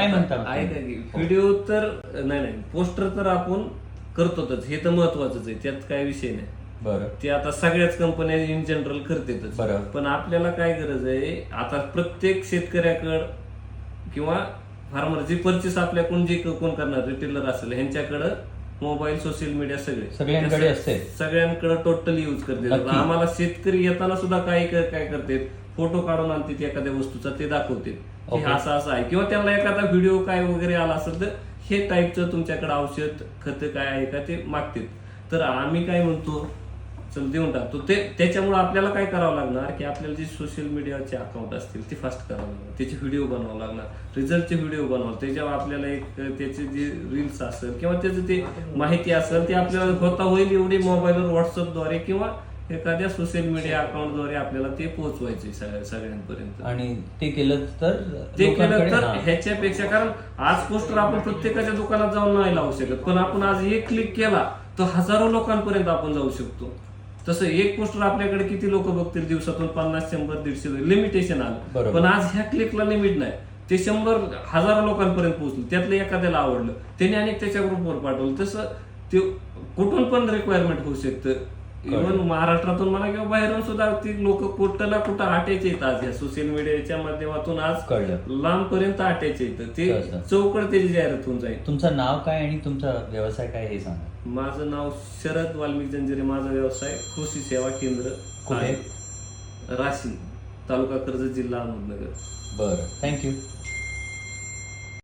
काय म्हणता आहे? का व्हिडिओ तर नाही नाही पोस्टर तर आपण करतोच हे तर महत्वाचंच आहे त्यात काय विषय नाही बरं ते आता सगळ्याच कंपन्या इन जनरल करतातच. पण आपल्याला काय गरज आहे आता प्रत्येक शेतकऱ्याकडं किंवा फार्मर जे परचेस आपल्याकडून जे क- कोण करणार रिटेलर असेल ह्यांच्याकडं मोबाईल सोशल मीडिया सगळे सगळ्यांकडे असते. सगळ्यांकडे टोटली युज करते. आम्हाला शेतकरी येताना सुद्धा काही क- काय करते फोटो काढून आणते एखाद्या वस्तूचा ते दाखवते. की ओके. हा असं असं आहे. किंवा त्यांना एखादा व्हिडिओ काय वगैरे आला असेल तर हे टाईपचं तुमच्याकडे औषध खत काय आहे का ते मागतील तर आम्ही काय म्हणतो चल देऊन टाकतो. ते त्याच्यामुळे आपल्याला काय करावं लागणार की आपल्याला जे सोशल मीडियाचे अकाउंट असतील ते फास्ट करावं लागणार. त्याचे व्हिडिओ बनवावं लागणार. रिझल्टचे व्हिडिओ बनवावं. त्याच्यावर आपल्याला एक त्याचे जे रील्स असेल किंवा त्याचं ते माहिती असेल ते आपल्याला होता होईल एवढी मोबाईलवर व्हॉट्सअपद्वारे किंवा एखाद्या सोशल मीडिया अकाउंटद्वारे आपल्याला ते पोहोचवायचे सगळ्या सगळ्यांपर्यंत. आणि ते केलं तर ते केलं तर. ह्याच्यापेक्षा कारण आज पोस्टर आपण प्रत्येकाच्या दुकानात जाऊन नाही लावू शकत. पण आपण आज एक क्लिक केला तर हजारो लोकांपर्यंत आपण जाऊ शकतो. तसं एक पोस्टर आपल्याकडे किती लोक बघतील दिवसातून पन्नास शंभर दीडशे लिमिटेशन आलं. बरोबर. पण आज ह्या क्लिकला लिमिट नाही. ते शंभर हजारो लोकांपर्यंत पोहोचलं. त्यातलं एखाद्याला आवडलं. त्याने अनेक त्याच्या ग्रुपवर पाठवलं. तसं ते कुठून पण रिक्वायरमेंट होऊ शकतं. इव्हन महाराष्ट्रातून म्हणा किंवा बाहेरून सुद्धा ती लोक कुठं ना कुठं आटायचे आहेत आज या सोशल मीडियाच्या माध्यमातून आज कळलं. लांब पर्यंत आटायचे इथं ते. चौकड त्याची जाहिरात होऊन जाईल. तुमचं नाव काय आणि तुमचा व्यवसाय काय हे सांगा. माझं नाव शरद वाल्मिक जंजिरे. माझा व्यवसाय कृषी सेवा केंद्र कुठे? राशी तालुका कर्जत जिल्हा अहमदनगर. बरं. थँक्यू